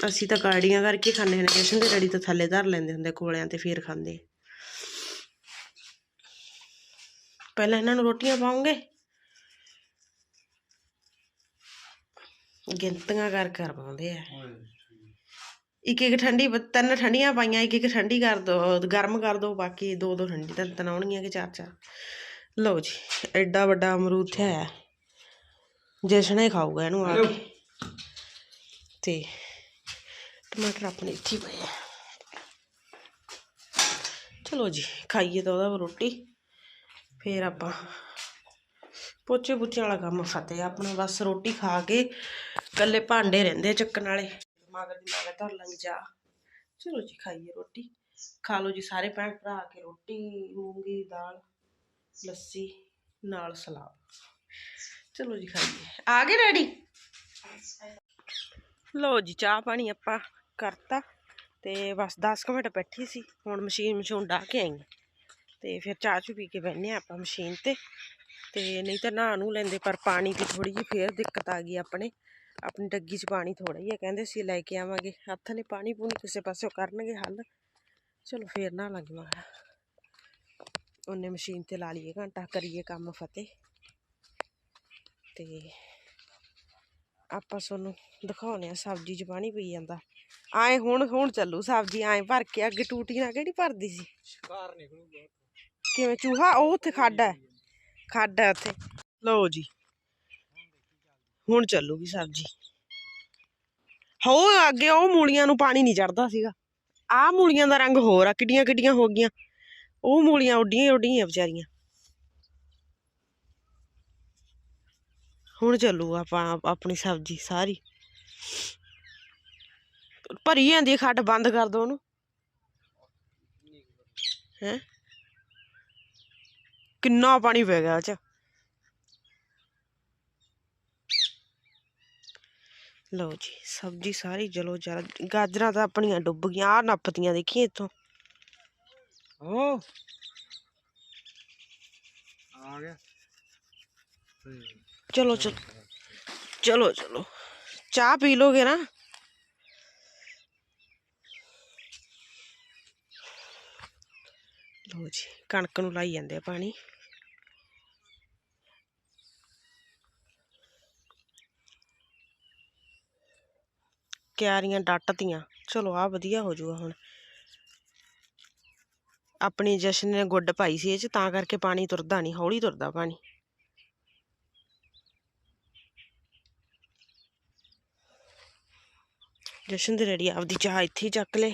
ਅਸੀਂ ਤਾਂ ਗਾੜੀਆਂ ਕਰਕੇ ਖਾਂਦੇ ਹੁੰਦੇ ਜਸ਼ਨ ਦੇ ਡੈਡੀ ਤਾਂ ਥੱਲੇ ਧਰ ਲੈਂਦੇ ਹੁੰਦੇ ਕੋਲਿਆਂ ਤੇ, ਫਿਰ ਖਾਂਦੇ ਪਹਿਲਾਂ ਇਹਨਾਂ ਨੂੰ ਰੋਟੀਆਂ ਪਾਉਂਗੇ ਗਿਣਤੀਆਂ ਕਰ ਕਰ ਪਾਉਂਦੇ ਆ। ਇੱਕ ਇੱਕ ਠੰਡੀ ਤਿੰਨ ਠੰਡੀਆਂ ਪਾਈਆਂ ਇੱਕ ਇੱਕ ਠੰਡੀ ਕਰ ਦੋ ਗਰਮ ਕਰ ਦੋ ਬਾਕੀ ਦੋ ਦੋ ਠੰਡੀ ਤਿੰਨ ਤਿੰਨ ਆਉਣਗੀਆਂ ਕਿ ਚਾਰ ਚਾਰ ਲਓ ਜੀ ਐਡਾ ਵੱਡਾ ਅਮਰੂਦ ਹੈ। ਜਸ਼ਨੇ ਖਾਊਗਾ ਇਹਨੂੰ ਆ ਕੇ। ਤੇ ਟਮਾਟਰ ਆਪਣੇ ਇੱਥੇ ਪਏ ਆ। ਚਲੋ ਜੀ ਖਾਈਏ ਤਾਂ ਉਹਦਾ ਰੋਟੀ। ਫੇਰ ਆਪਾਂ ਪੋਚੇ ਪੁੱਚੇ ਵਾਲਾ ਕੰਮ ਫਤਿਹ ਆਪਣਾ ਬਸ ਰੋਟੀ ਖਾ ਕੇ ਕੱਲੇ ਭਾਂਡੇ ਰਹਿੰਦੇ ਆ ਚੱਕਣ ਵਾਲੇ। ਮਗਰ ਦੀ ਮਗਰ ਧਰ ਲਾਂਗੇ ਜਾ ਚਲੋ ਜੀ, ਖਾਈਏ ਰੋਟੀ। ਖਾ ਲਓ ਜੀ ਸਾਰੇ ਭੈਣ ਭਰਾ ਕੇ ਰੋਟੀ, ਮੂੰਗੀ, ਦਾਲ, ਲੱਸੀ, ਨਾਲ ਸਲਾਦ। ਚਲੋ ਜੀ, ਖਾਈਏ। ਆ ਗਏ ਰੈਡੀ ਲਓ ਜੀ, ਚਾਹ ਪਾਣੀ ਆਪਾਂ ਕਰਤਾ ਤੇ ਬਸ 10 ਕੁ ਮਿੰਟ ਬੈਠੀ ਸੀ। ਹੁਣ ਮਸ਼ੀਨ ਮਸ਼ੂਨ ਡਾ ਕੇ ਆਈ ਹਾਂ। ਤੇ ਫਿਰ ਚਾਹ ਚੂ ਪੀ ਕੇ ਬਹਿਨੇ ਆਪਾਂ ਮਸ਼ੀਨ ਤੇ। ਤੇ ਨਹੀਂ ਤਾਂ ਨਹਾ ਨੂੰ ਲੈਂਦੇ ਪਰ ਪਾਣੀ ਦੀ ਥੋੜੀ ਜਿਹੀ ਫੇਰ ਦਿੱਕਤ ਆ ਗਈ ਆਪਣੇ ਆਪਣੀ ਡੱਗੀ 'ਚ ਪਾਣੀ ਥੋੜਾ ਹੀ ਹੈ ਕਹਿੰਦੇ ਸੀ ਲੈ ਕੇ ਆਵਾਂਗੇ ਹੱਥ ਨੇ ਪਾਣੀ ਪੂਣੀ ਕਿਸੇ ਪਾਸਿਓਂ ਕਰਨਗੇ ਹੱਲ। ਚਲੋ ਫੇਰ ਨਾ ਲੱਗ ਮੈਂ ਕਿਹਾ। ਉਹਨੇ ਮਸ਼ੀਨ ਤੇ ਲਾ ਲਈਏ ਘੰਟਾ ਕਰੀਏ ਕੰਮ ਫਤਿਹ। ਤੇ ਆਪਾਂ ਤੁਹਾਨੂੰ ਦਿਖਾਉਨੇ ਆ ਸਬਜ਼ੀ 'ਚ ਪਾਣੀ ਪਈ ਜਾਂਦਾ। ਆਏ ਹੁਣ ਹੁਣ ਚੱਲੂ ਸਬਜ਼ੀ ਆਏ ਭਰ ਕੇ ਅੱਗੇ ਟੂਟੀ ਨਾਲ ਕਿਹੜੀ ਭਰਦੀ ਸੀ? ਕਾਰ ਨਿਕਲੂਗਾ ਕਿਵੇਂ ਚੂਹਾ? ਉਹ ਉੱਥੇ ਖੱਡ। ਹੈ ਖੱਡ ਹੈ ਉੱਥੇ ਲਓ ਜੀ। ਹੁਣ ਚੱਲੂਗੀ ਸਬਜ਼ੀ। ਹੋ, ਅੱਗੇ ਉਹ ਮੂਲੀਆਂ ਨੂੰ ਪਾਣੀ ਨਹੀਂ ਚੜਦਾ ਸੀਗਾ। ਆਹ ਮੂਲੀਆਂ ਦਾ ਰੰਗ ਹੋਰ ਆ, ਕਿੱਡੀਆਂ ਕਿੱਡੀਆਂ ਹੋ ਗਈਆਂ। ਉਹ ਮੂਲੀਆਂ ਉੱਡੀਆਂ ਉੱਡੀਆਂ ਵਿਚਾਰੀਆਂ। ਹੁਣ ਚੱਲੂ ਆਪਾਂ ਆਪਣੀ ਸਬਜ਼ੀ ਸਾਰੀ। ਭਰੀ ਜਾਂਦੀ ਖੱਡ ਬੰਦ ਕਰ ਦੋ ਉਹਨੂੰ। ਹੈ? ਕਿੰਨਾ ਪਾਣੀ ਪੈ ਗਿਆ ਉਹ ਚ। ਲਓ ਜੀ ਸਬਜ਼ੀ ਸਾਰੀ ਚਲੋ ਜਰਾ ਗਾਜਰਾਂ ਤਾਂ ਆਪਣੀਆਂ ਡੁੱਬ ਗਈਆਂ ਆ ਨੱਪਦੀਆਂ ਦੇਖੀ ਇੱਥੋਂ। ਓ। ਆ ਗਿਆ। ਚਲੋ ਚਲੋ। ਚਲੋ ਚਲੋ। ਚਾਹ ਪੀ ਲੋਗੇ ਲਓ ਜੀ, ਕਣਕ ਨੂੰ ਲਾਈ ਜਾਂਦੇ ਆ ਪਾਣੀ। ਕਿਆਰੀਆਂ ਡੱਟਤੀਆਂ ਚਲੋ ਆ ਵਧੀਆ ਹੋ ਜਾਊਗਾ ਹੁਣ। ਆਪਣੀ ਜਸ਼ਨ ਨੇ ਗੁੱਡ ਪਾਈ ਸੀ ਇਹ ਚ, ਤਾਂ ਕਰਕੇ ਪਾਣੀ ਤੁਰਦਾ ਨਹੀਂ, ਹੌਲੀ ਤੁਰਦਾ ਪਾਣੀ। ਜਸ਼ਨ ਦੇ ਰੈਡੀ ਆਪਦੀ ਚਾਹ ਇੱਥੇ ਹੀ ਚੱਕ ਲੈ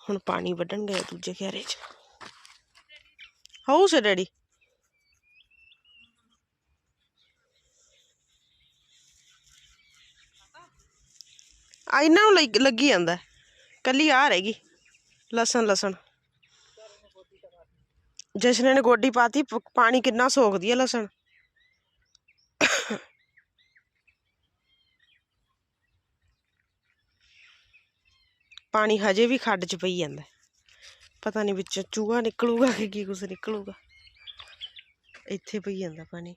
ਹੁਣ ਪਾਣੀ ਵੱਢਣ ਗਏ ਦੂਜੇ ਘਰੇ 'ਚ। ਹਾਊ ਸੇ ਡੈਡੀ। ਆ ਇਹਨਾਂ ਨੂੰ ਲੱਗ- ਲੱਗੀ ਜਾਂਦਾ ਕੱਲੀ ਆ ਰਹਿ ਗਈ। ਲਸਣ ਲਸਣ। ਜਸ਼ਨ ਨੇ ਗੋਡੀ ਪਾਤੀ ਪਾਣੀ ਕਿੰਨਾ ਸੋਖਦੀ ਹੈ ਲਸਣ। ਪਾਣੀ ਹਜੇ ਵੀ ਖੱਡ 'ਚ ਪਈ ਜਾਂਦਾ ਪਤਾ ਨਹੀਂ ਵਿੱਚ ਚੂਹਾ ਨਿਕਲੂਗਾ ਕਿ ਕੀ ਕੁਛ ਨਿਕਲੂਗਾ। ਇੱਥੇ ਪਈ ਜਾਂਦਾ ਪਾਣੀ।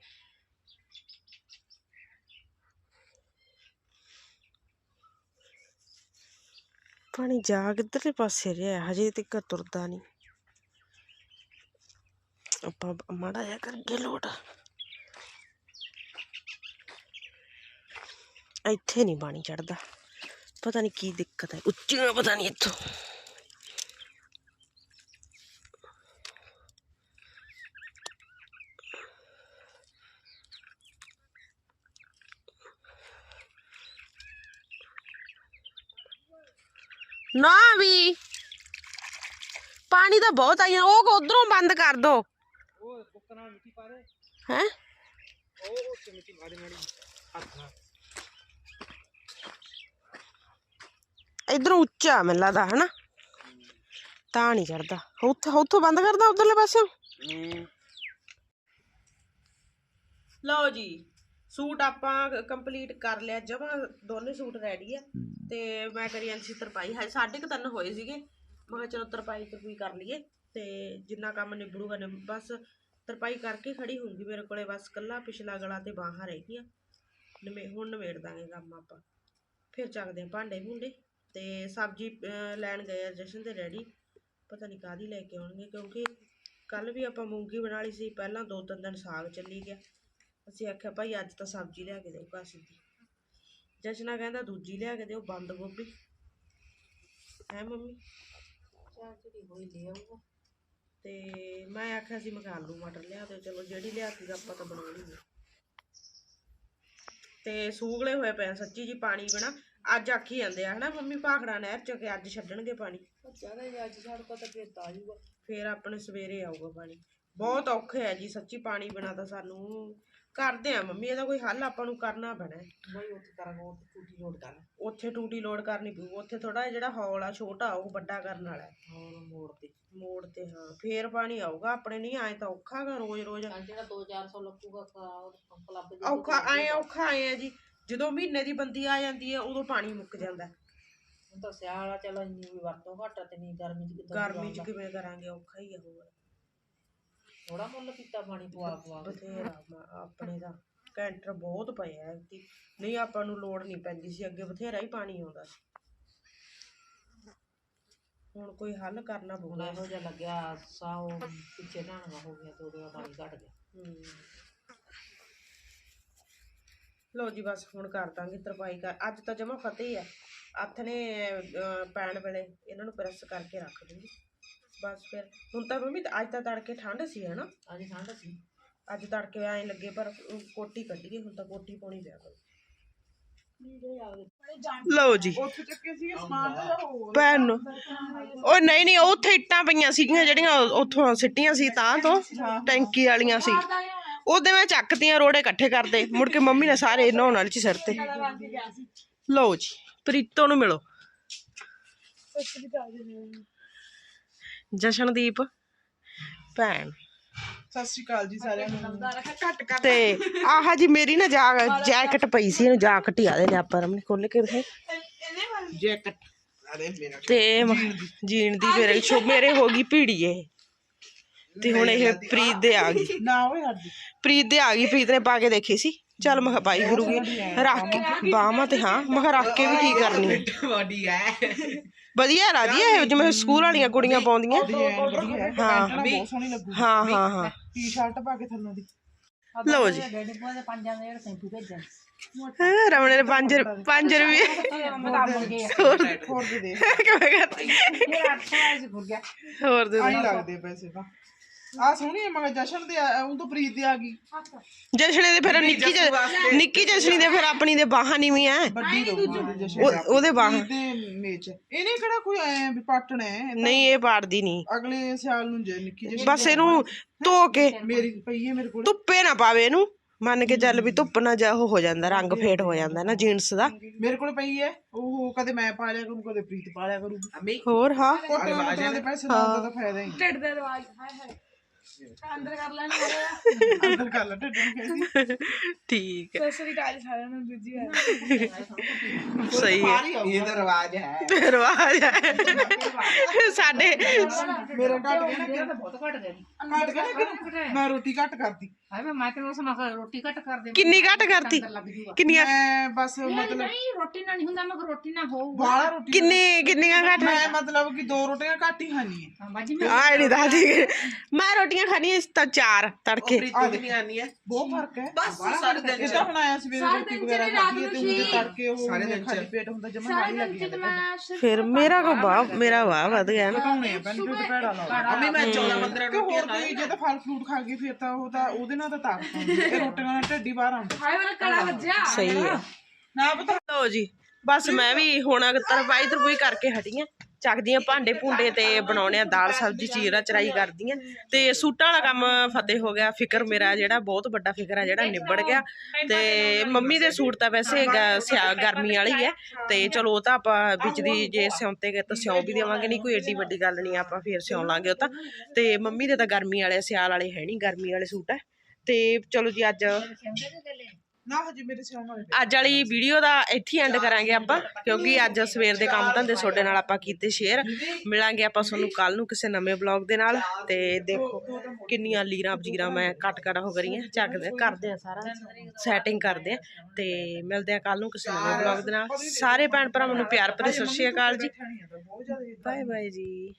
ਪਾਣੀ ਜਾ ਕਿੱਧਰਲੇ ਪਾਸੇ ਰਿਹਾ, ਹਜੇ ਤੱਕ ਤੁਰਦਾ ਨਹੀਂ ਆਪਾਂ ਮਾੜਾ ਜਿਹਾ ਕਰਕੇ ਲੋਟ। ਇੱਥੇ ਨਹੀਂ ਪਾਣੀ ਚੜਦਾ ਪਤਾ ਨਹੀਂ ਕੀ ਦਿੱਕਤ ਹੈ। ਉੱਚੀਆਂ ਪਤਾ ਨਹੀਂ ਇੱਥੋਂ ਨਾ ਵੀ ਪਾਣੀ ਤਾਂ ਬਹੁਤ ਆਇਆ ਉਹ ਉਧਰੋਂ ਬੰਦ ਕਰ ਦੋ। ਉਹ ਬੁੱਕ ਨਾਲ ਮਿੱਟੀ ਪਾ ਦੇ ਹੈ? ਉਹ ਉਸ ਮਿੱਟੀ ਪਾ ਦੇ ਮਾੜੀ ਹੱਥ ਨਾਲ ਇਧਰੋਂ ਉੱਚਾ ਮੈਨੂੰ ਲੱਗਦਾ, ਹਨਾ? ਤਾਂ ਨਹੀਂ ਚੜਦਾ। ਉੱਥੇ ਉੱਥੋਂ ਬੰਦ ਕਰਦਾ ਉਧਰਲੇ ਪਾਸੇ ਲਓ ਜੀ, ਸੂਟ ਆਪਾਂ ਕੰਪਲੀਟ ਕਰ ਲਿਆ। ਜਮਾ ਦੋਨੇ ਸੂਟ ਰੈਡੀ ਆ। ਤੇ ਮੈਂ ਕਰੀ ਜਾਂਦੀ ਤਰਪਾਈ ਹੈ ਸਾਢੇ ਤਿੰਨ ਹੋਏ ਸੀਗੇ। ਮੈਂ ਕਿਹਾ ਚਲੋ ਤਰਪਾਈ ਤਰਪੂਈ ਕਰ ਲਈਏ ਤੇ ਜਿੰਨਾ ਕੰਮ ਨਿਬੜੂਗਾ ਨਿਬ, ਬਸ ਤਰਪਾਈ ਕਰਕੇ ਖੜੀ ਹੋਊਗੀ ਮੇਰੇ ਕੋਲੇ, ਬਸ ਕੱਲਾ ਪਿਛਲਾ ਗਲਾ ਤੇ ਬਾਹਾਂ ਰਹਿ ਗਈਆਂ। ਨਵੇਂ, ਹੁਣ ਨਵੇੜ ਦਾਂਗੇ ਕੰਮ ਆਪਾਂ। ਫਿਰ ਚੱਕਦੇ ਆਂ ਭਾਂਡੇ ਭੁੰਡੇ ਤੇ ਸਬਜ਼ੀ ਲੈਣ ਗਏ ਆ ਜਸ਼ਨ ਤੇ ਰੈਡੀ ਪਤਾ ਨਹੀਂ ਕਾਦੀ ਲੈ ਕੇ ਆਉਣਗੇ ਕਿਉਂਕਿ ਕੱਲ ਵੀ ਆਪਾਂ ਮੂੰਗੀ ਬਣਾ ਲਈ ਸੀ, ਪਹਿਲਾਂ ਦੋ ਤਿੰਨ ਦਿਨ ਸਾਗ ਚੱਲੀ ਗਿਆ। ਅਸੀਂ ਆਖਿਆ, ਭਾਈ ਅੱਜ ਤਾਂ ਸਬਜ਼ੀ ਲਿਆ ਕੇ ਦਿਓ ਕਾਸੀ ਦੀ ਜਸ਼ਨਾ ਕਹਿੰਦਾ, ਦੂਜੀ ਲਿਆ ਕੇ ਦਿਓ, ਬੰਦ ਗੋਭੀ। ਹੈ ਮੰਮੀ? ਤੇ ਮੈਂ ਆਖਿਆ ਸੀ ਮੈਂ ਕਿਹਾ ਆਲੂ ਮਟਰ ਲਿਆ ਦਿਓ ਚਲੋ ਜਿਹੜੀ ਲਿਆਤੀ ਆਪਾਂ ਤਾਂ ਬਣਾਉਣੀ ਹੈ ਤੇ ਸੂਗਲੇ ਹੋਏ ਪਏ ਆ ਸੱਚੀ ਜੀ ਪਾਣੀ ਬਣਾ ਅੱਜ ਆਖੀ ਜਾਂਦੇ ਆ ਹਨਾ ਮੰਮੀ ਭਾਖੜਾ ਨਹਿਰ ਚ ਕਿ ਅੱਜ ਛੱਡਣਗੇ ਪਾਣੀ। ਫੇਰ ਆਪਣੇ ਸਵੇਰੇ ਆਊਗਾ ਪਾਣੀ। ਬਹੁਤ ਔਖੇ ਆ ਜੀ ਸੱਚੀ ਪਾਣੀ ਬਿਨਾ ਤਾਂ ਸਾਨੂੰ ਕਰਦੇ ਆ ਮੰਮੀ ਇਹਦਾ ਕੋਈ ਹੱਲ ਆਪਾਂ ਨੂੰ ਕਰਨਾ ਪੈਣਾ ਹੈ। ਉੱਥੇ ਟੂਟੀ ਲੋਡ ਕਰਨੀ ਪਊ ਉੱਥੇ ਥੋੜਾ ਜਿਹੜਾ ਹੌਲ ਆ ਛੋਟਾ ਉਹ ਵੱਡਾ ਕਰਨ ਵਾਲਾ ਹੈ। ਮੋੜ ਤੇ। ਮੋੜ ਤੇ ਹਾਂ ਫੇਰ ਪਾਣੀ ਆਊਗਾ ਆਪਣੇ ਨਹੀਂ ਆਏ ਤਾਂ ਔਖਾ ਗਾ ਰੋਜ਼ ਰੋਜ਼। ਜਿਹੜਾ 2-400 ਲੱਗੂਗਾ ਕਲੱਬ ਦੇ ਔਖਾ ਆਏ ਔਖਾ ਆਏ ਆ ਜੀ ਜਦੋਂ ਮਹੀਨੇ ਦੀ ਬੰਦੀ ਆ ਜਾਂਦੀ ਹੈ ਉਦੋਂ ਪਾਣੀ ਮੁੱਕ ਜਾਂਦਾ ਹੈ। ਹੁਣ ਤਾਂ ਸਿਆਲ ਆ ਚਲੋ ਇੰਨੀ ਵੀ ਵਰਤੋਂ ਘੱਟ ਆ ਤੇ ਨਹੀਂ ਗਰਮੀ ਚ ਕਿਦਾਂ ਗਰਮੀ ਚ ਕਿਵੇਂ ਕਰਾਂਗੇ ਔਖਾ ਹੀ ਆ ਹੋਰ। ਥੋੜਾ ਮੁੱਲ ਕੀਤਾ ਪਾਣੀ ਪਵਾ ਪਵਾ ਕੇ। ਬਥੇਰਾ ਮ- ਆਪਣੇ ਦਾ ਕੈਂਟਰ ਬਹੁਤ ਪਏ ਆ ਐਤਕੀ। ਨਹੀਂ ਆਪਾਂ ਨੂੰ ਲੋੜ ਨਹੀਂ ਪੈਂਦੀ ਸੀ ਅੱਗੇ ਬਥੇਰਾ ਹੀ ਪਾਣੀ ਆਉਂਦਾ ਸੀ ਹੁਣ ਕੋਈ ਹੱਲ ਕਰਨਾ ਹੁਣ ਪਊਗਾ ਇਹੋ ਜਿਹਾ ਲੱਗਿਆ ਸਾਓ ਪਿੱਛੇ ਢਾਣਵਾ ਹੋ ਗਿਆ ਤੇ ਉਹਦੇ ਪਾਣੀ ਘਟ ਗਿਆ ਹਮ। ਲਓ ਜੀ ਬਸ ਹੁਣ ਕਰ ਦਾਂਗੇ ਤਰਪਾਈ ਕਰ ਅੱਜ ਤਾਂ ਜਮਾ ਫਤਿਹ ਆ ਹੱਥ ਨੇ ਅਹ, ਪੈਣ ਵੇਲੇ ਇਹਨਾਂ ਨੂੰ ਪ੍ਰੈਸ ਕਰਕੇ ਰੱਖ ਦੂੰਗੀ ਬਸ ਫਿਰ ਹੁਣ ਤਾਂ ਮੰਮੀ ਅੱਜ ਤਾਂ ਤੜਕੇ ਠੰਡ ਸੀ ਹਨਾ? ਅੱਜ ਠੰਡ ਸੀ। ਅੱਜ ਤੜਕੇ ਐਂ ਲੱਗੇ ਪਰ ਕੋਟੀ ਕੱਢੀਏ ਹੁਣ ਤਾਂ ਕੋਟੀ ਪਾਉਣੀ ਪਿਆ ਕਰ ਲਓ ਜੀ। ਭੈਣ ਨੂੰ। ਉਹ ਨਹੀਂ ਨਹੀਂ ਉੱਥੇ ਇੱਟਾਂ ਪਈਆਂ ਸੀਗੀਆਂ ਜਿਹੜੀਆਂ ਉੱਥੋਂ ਸਿੱਟੀਆਂ ਸੀ ਤਾਂ ਤੋਂ ਟੈਂਕੀ ਵਾਲੀਆਂ ਸੀ। ਉਹਦੇ ਮੈਂ ਚੱਕਤੀਆਂ ਰੋੜੇ ਇਕੱਠੇ ਕਰਦੇ। ਮੁੜ ਕੇ ਮੰਮੀ ਨੇ ਸਾਰੇ ਨਹਾਉਣ ਵਾਲੇ ਚ ਸਿਰ ਤੇ। ਲਓ ਜੀ ਪ੍ਰੀਤੋ ਨੂੰ ਮਿਲੋ। ਜਸ਼ਨਦੀਪ ਭੈਣ। ਸਤਿ ਸ਼੍ਰੀ ਅਕਾਲ ਜੀ ਸਾਰਿਆਂ ਨੂੰ। ਤੇ ਆਹ ਜੀ ਮੇਰੀ ਨਾ ਜਾ ਜੈਕਟ ਪਈ ਸੀ ਇਹਨੂੰ ਜਾਕਟ ਹੀ ਆਦੇ ਲਿਆ ਪਰ ਮੈਂ ਖੋਲ ਕੇ ਦਿਖਾਈ। ਜੈਕਟ। ਅਰੇ ਮੇਰਾ ਤੇ ਮ- ਜੀਣ ਦੀ ਮੇਰੇ ਛੋ ਮੇਰੇ ਹੋ ਗਈ ਭੀੜੀ ਇਹ। ਤੇ ਹੁਣ ਇਹ ਪ੍ਰੀਤ ਦੇ ਆ ਗਈ। ਨਾ ਓਏ ਹੱਦੀ ਪ੍ਰੀਤ ਦੇ ਆ ਗਈ ਪ੍ਰੀਤ ਨੇ ਪਾ ਕੇ ਦੇਖੀ ਸੀ। ਚੱਲ ਮੈਂ ਕਿਹਾ ਪਾਈ ਗੁਰੂਗੀ ਰੱਖ ਕੇ ਬਾਹਾਂ ਤੇ ਹਾਂ ਮੈਂ ਕਿਹਾ ਰੱਖ ਕੇ ਵੀ ਕੀ ਕਰਨੀ ਬੋਡੀ ਹੈ ਵਧੀਆ ਲੱਗਦੀ ਹੈ ਇਹ ਜਿਵੇਂ ਸਕੂਲ ਵਾਲੀਆਂ ਕੁੜੀਆਂ ਪਾਉਂਦੀਆਂ। ਵਧੀਆ ਹੈ ਹਾਂ। ਬਹੁਤ ਸੋਹਣੀ ਲੱਗੂ ਹਾਂ ਹਾਂ ਹਾਂ। ਟੀ-ਸ਼ਰਟ ਪਾ ਕੇ ਥੱਲੋਂ ਦੀ। ਲਓ ਜੀ। ਡੈਡੀ ਪੂਆ ਦੇ ਪੰਜਾਂ ਦੇ ਸੈਂਪੂ ਭੇਜਣ ਹਾਂ, ਰਮਣੇ ਨੇ 5 5 ਰੁਪਏ। ਹੋਰ ਹੋਰ ਦੇ ਦੇ। ਕਿਵੇਂ ਕਰਦੀ ਇਹ 800 ਆਇਆ ਸੀ ਭੁੱਲ ਗਿਆ। ਹੋਰ ਦੇ ਆਈ ਲੱਗਦੇ ਪੈਸੇ ਤਾਂ। ਆ ਸੋਹਣੀ ਹੈ ਮਗਰ ਜਸ਼ਨ ਦੇ ਉਹ ਤਾਂ ਪ੍ਰੀਤ ਦੇ ਆ ਗਈ। ਜਸ਼ਨੇ ਦੇ ਫਿਰ ਨਿੱਕੀ ਜ- ਨਿੱਕੀ ਜਸ਼ਨੀ ਦੇ ਫਿਰ ਆਪਣੀ ਦੇ ਬਾਹਾਂ ਨਹੀਂ ਵੱਡੀ ਜਸ਼ਨ ਉਹ- ਉਹਦੇ ਬਾਹਾਂ। ਦੇ ਮੇਚ। ਇਹਨੇ ਕਿਹੜਾ ਕੋਈ ਆਇਆ ਵੀ ਪਾਟਣਾ ਹੈ ਨਹੀਂ ਇਹ ਪਾੜਦੀ ਨਹੀਂ। ਅਗਲੇ ਸਾਲ ਨੂੰ ਜੇ ਨਿੱਕੀ ਜਿਹੀ ਬਸ ਇਹਨੂੰ ਧੋ ਕੇ ਮੇਰੀ ਪਈ ਹੈ ਮੇਰੇ ਕੋਲ। ਧੁੱਪੇ ਨਾ ਪਾਵੇ ਇਹਨੂੰ। ਮੰਨ ਕੇ ਚੱਲ ਵੀ ਧੁੱਪ ਨਾ ਜਾ ਉਹ ਹੋ ਜਾਂਦਾ ਰੰਗ ਫੇਟ ਹੋ ਜਾਂਦਾ ਨਾ ਜੀਨਸ ਦਾ। ਮੇਰੇ ਕੋਲ ਪਈ ਹੈ ਉਹ ਕਦੇ ਮੈਂ ਪਾ ਲਿਆ ਕਰੂੰ ਕਦੇ ਪ੍ਰੀਤ ਪਾ ਲਿਆ ਕਰੂਗੀ। ਹੋਰ ਹਾਂ। ਕੋਟੇ ਦੇ ਪੈਸੇ ਲਾਉਣ ਦਾ ਤਾਂ ਫਾਇਦਾ ਹੀ ਢਿੱਡ ਦੇ ਰਵਾਜ ਹਾਏ ਹਾਏ। ਅੰਦਰ ਕਰ ਲੈਣ ਅੰਦਰ ਕਰ ਲੈ ਢਿੱਡ ਨੂੰ ਕਹਿੰਦੀ ਠੀਕ ਹੈ ਸਸਰੀ ਕਾਲ ਸਾਰਿਆਂ ਨੂੰ ਦੂਜੀ ਵਾਰ ਸਹੀ ਹੈ ਇਹ ਤਾਂ ਰਿਵਾਜ ਹੈ ਰਿਵਾਜ ਹੈ ਸਾਡੇ ਮੇਰਾ ਘਟ ਗਿਆ ਨਾ ਮੇਰਾ ਤਾਂ ਬਹੁਤ ਘਟ ਗਿਆ ਘਟ ਗਿਆ ਨਾ ਕਿ ਮੈਂ ਰੋਟੀ ਘੱਟ ਕਰਦੀ ਹਾਏ ਮੈਂ ਮੈਂ ਤੈਨੂੰ ਸੁਣਾ ਰੋਟੀ ਘਟ ਕਰ ਦੇ ਕਿੰਨੀ ਘੱਟ ਕਰਤੀ ਲੱਗ ਜੂਗਾ ਕਿੰਨੀਆਂ ਮੈਂ ਬਸ ਮਤਲਬ ਨਹੀਂ ਰੋਟੀ ਨਾਲ ਨਹੀਂ ਹੁੰਦਾ ਮਗਰ ਰੋਟੀ ਨਾਲ ਹੋਊਗਾ ਬਾਹਲਾ ਰੋਟੀ ਕਿੰਨੀ ਕਿੰਨੀਆਂ ਘੱਟ ਮੈਂ ਮਤਲਬ ਕਿ ਦੋ ਰੋਟੀਆਂ ਘੱਟ ਹੀ ਖਾਣੀ ਹੈ ਹਾਂ ਬਾਜੀ ਮੈਂ ਆਏ ਨਹੀਂ ਦੱਸਦੀ ਮੈਂ ਰੋਟੀਆਂ ਖਾਣੀਆਂ ਤਾਂ ਚਾਰ ਤੜਕੇ। ਬਹੁਤ ਫ਼ਰਕ ਹੈ। ਬਸ ਸਾਡੇ ਦਿਨ ਚ ਹੁਣ ਆਇਆ ਸਵੇਰੇ ਰੋਟੀ ਵਗੈਰਾ ਖਾਧੀ ਹੈ ਤੇ ਉਹਦੇ ਤੜਕੇ ਉਹ ਖਾਲੀ ਪੇਟ ਹੁੰਦਾ ਜਮਾ ਨਹੀਂ ਲੱਗ ਜਾਂਦਾ ਫਿਰ ਮੇਰਾ ਕੋ ਵਾਹ ਮੇਰਾ ਵਾਹ ਵੱਧ ਗਿਆ ਨਾ। ਘਟਾਉਣੇ ਆ ਪੈਨ ਢਿੱਡ ਭੈੜਾ ਲਾ ਅਮੀ ਮੈਂ 14 15 ਰੋਟੀ ਹੋਰ ਕੋਈ ਜੇ ਤਾਂ ਫਲ ਫਰੂਟ ਖਾ ਗਈ ਫਿਰ ਤਾਂ ਉਹ ਤਾਂ ਉਹਦੇ ਨਾਲ ਤਾਂ ਤਾਕਤ ਆਉਂਦੀ ਹੈ। ਇਹ ਰੋਟੀਆਂ ਨਾਲ ਢਿੱਡ ਹੀ ਬਾਹਰ ਆਉਂਦਾ। ਹਾਏ ਮੇਰਾ ਕੜਾ ਵੱਜਿਆ। ਸਹੀ ਹੈ। ਨਾ ਪਤਾ। ਜੀ ਬਸ ਮੈਂ ਵੀ ਹੁਣ ਤਰਪਾਈ ਤਰਪੂਈ ਕਰਕੇ ਹਟੀ ਆਂ ਚੱਕਦੀਆਂ ਭਾਂਡੇ ਭੁੰਡੇ ਤੇ ਬਣਾਉਣੇ ਆ, ਦਾਲ ਸਬਜ਼ੀ, ਚੀਰਾ ਚਰਾਈ ਕਰਦੀਆਂ। ਤੇ ਸੂਟਾਂ ਵਾਲਾ ਕੰਮ ਫਤਿਹ ਹੋ ਗਿਆ, ਫਿਕਰ ਮੇਰਾ ਜਿਹੜਾ ਬਹੁਤ ਵੱਡਾ ਫਿਕਰ ਆ, ਜਿਹੜਾ ਨਿਬੜ ਗਿਆ। ਤੇ ਮੰਮੀ ਦੇ ਸੂਟ ਤਾਂ ਵੈਸੇ ਸਿਆ, ਗਰਮੀ ਵਾਲੀ ਹੈ ਤੇ ਚਲੋ ਉਹ ਤਾਂ ਆਪਾਂ ਵਿੱਚ ਦੀ ਜੇ ਸਿਉਂਤੇ ਗਏ ਤਾਂ ਸਿਉਂ ਵੀ ਦੇਵਾਂਗੇ, ਨਹੀਂ ਕੋਈ ਏਡੀ ਵੱਡੀ ਗੱਲ ਨਹੀਂ ਆਪਾਂ ਫੇਰ ਸਿਉਂ ਲਾਂਗੇ ਉਹ ਤਾਂ। ਤੇ ਮੰਮੀ ਦੇ ਤਾਂ ਗਰਮੀ ਵਾਲੇ, ਸਿਆਲ ਵਾਲੇ ਹੈ ਨਹੀਂ ਗਰਮੀ ਵਾਲੇ ਸੂਟ ਹੈ ਤੇ ਚਲੋ ਜੀ ਅੱਜ ਨਾ ਹਜੇ ਮੇਰੇ ਅੱਜ ਵਾਲੀ ਵੀਡੀਓ ਦਾ ਇੱਥੇ ਐਂਡ ਕਰਾਂਗੇ ਆਪਾਂ ਕਿਉਂਕਿ ਅੱਜ ਸਵੇਰ ਦੇ ਕੰਮ ਧੰਦੇ ਤੁਹਾਡੇ ਨਾਲ ਆਪਾਂ ਕੀਤੇ ਸ਼ੇਅਰ ਮਿਲਾਂਗੇ ਆਪਾਂ ਤੁਹਾਨੂੰ ਕੱਲ ਨੂੰ ਕਿਸੇ ਨਵੇਂ ਬਲੌਗ ਦੇ ਨਾਲ। ਤੇ ਦੇਖੋ ਕਿੰਨੀਆਂ ਲੀਰਾਂ ਬਜੀਰਾਂ ਮੈਂ ਕੱਟ ਕੱਟ ਹੋ ਕਰੀਆਂ ਚੱਕਦੇ ਕਰਦੇ ਆ ਸਾਰਾ। ਸੈਟਿੰਗ ਕਰਦੇ ਆ। ਤੇ ਮਿਲਦੇ ਆ ਕੱਲ ਨੂੰ ਕਿਸੇ ਨਵੇਂ ਬਲੌਗ ਦੇ ਨਾਲ। ਸਾਰੇ ਭੈਣ ਭਰਾਵਾਂ ਨੂੰ ਪਿਆਰ ਭਰੀ ਸਤਿ ਸ਼੍ਰੀ ਅਕਾਲ ਜੀ। ਬਾਏ ਬਾਏ ਜੀ।